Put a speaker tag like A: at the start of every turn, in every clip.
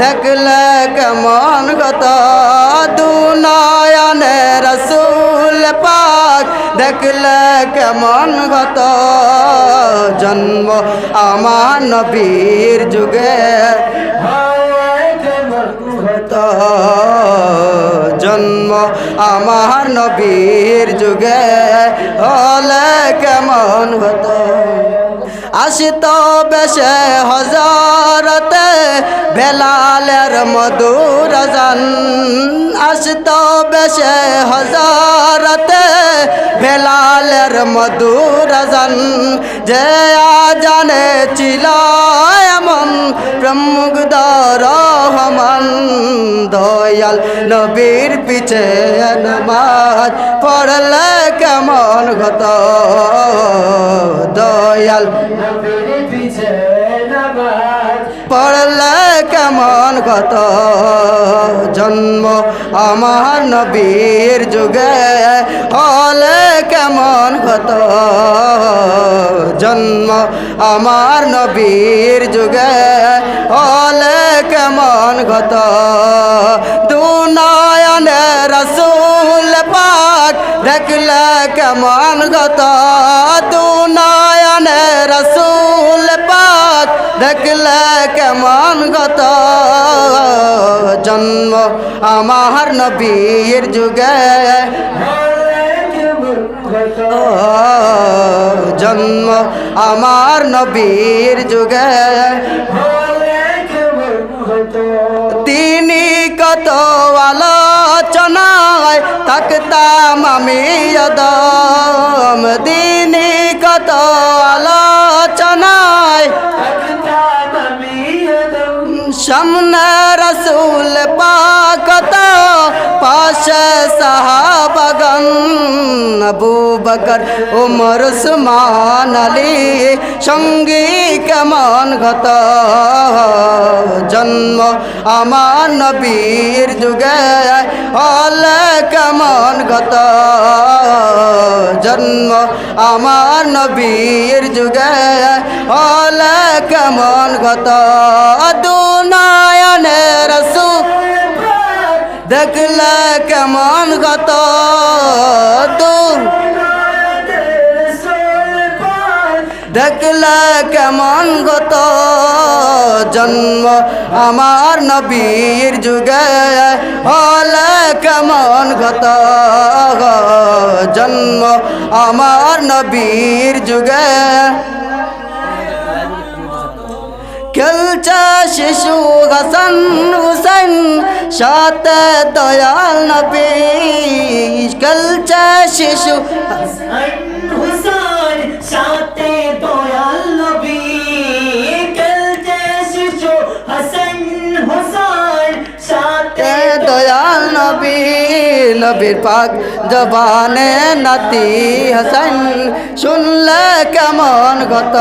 A: দেখলে কেমন গত দুনয়নে রসুল পাক দেখলে কেমন গত জন্ম আমার নবীর যুগে গত জন্ম আমার নবীর যুগে হলে কেমন হতো আসিত বেশে হজরতে বেলালের মধুর জান। আসিত বেশে হজরতে বেলালের মধুর জান। যে জানে ছিল এমন প্রমুগ্ধ দয়াল নবীর পিছে নমাজ পড়লে কেমন গত? দয়াল পড়লে কেমন গত? জন্ম আমার নবীর যুগে হলে কেমন গত? জন্ম আমার নবীর যুগে হলে গত দুনয়নে রসুল পাক দেখলে কেমন গত। দুনয়নে রসুল পাক দেখলে কেমন গত। জন্ম আমার নবীর যুগে। জন্ম আমার নবীর যুগে। তিনি কত আলোচনায় থাকতাম আমি দম তিনি কত আলোচনায় সামনে রসুল পাকত পাশে সাহাবাগন আবু বকর উমর সুমান আলী। সঙ্গী কেমন গত জন্ম আমার নবীর যুগে হলে কেমন গত? জন্ম আমার নবীর যুগে হলে কেমন গত? দুনয়নে রসুল দেখলে কেমন গত? দু দেখলে কেমন গত জন্ম আমার নবীর যুগে? হলে কেমন গত জন্ম আমার নবীর যুগে? খেলছে শিশু হাসান হুসেন, সাথে দয়াল নবী। খেলছে শিশু
B: হুসাইন সাথে দয়াল নবী খেলতে শিশু হাসান হুসাইন সাথে
A: এ দয়াল নবী নবীর পাক জবানে নাতি হাসান শুনলে কেমন গত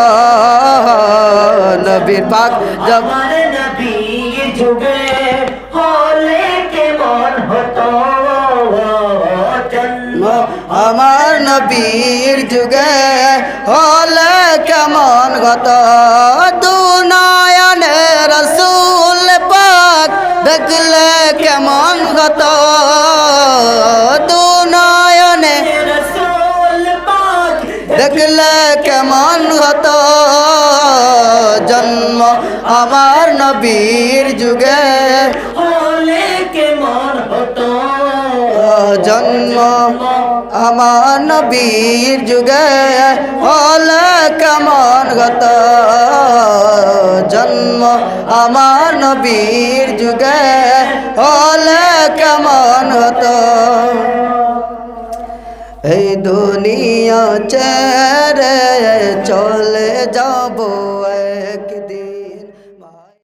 A: নবীর পাক জব
B: আমার নবী যুগে হলে কেমন হতো
A: আমার নবীর যুগে হলে কেমন গত? দুনয়নে রসুল পাক দেখলে কেমন গত? দুনয়নে দেখলে কেমন হতো জন্ম আমার নবীর যুগে জন্ম আমার নবীর যুগে হলে কেমন গত জন্ম আমার নবীর যুগে হলে কেমন হতো এই দুনিয়া চলে যাব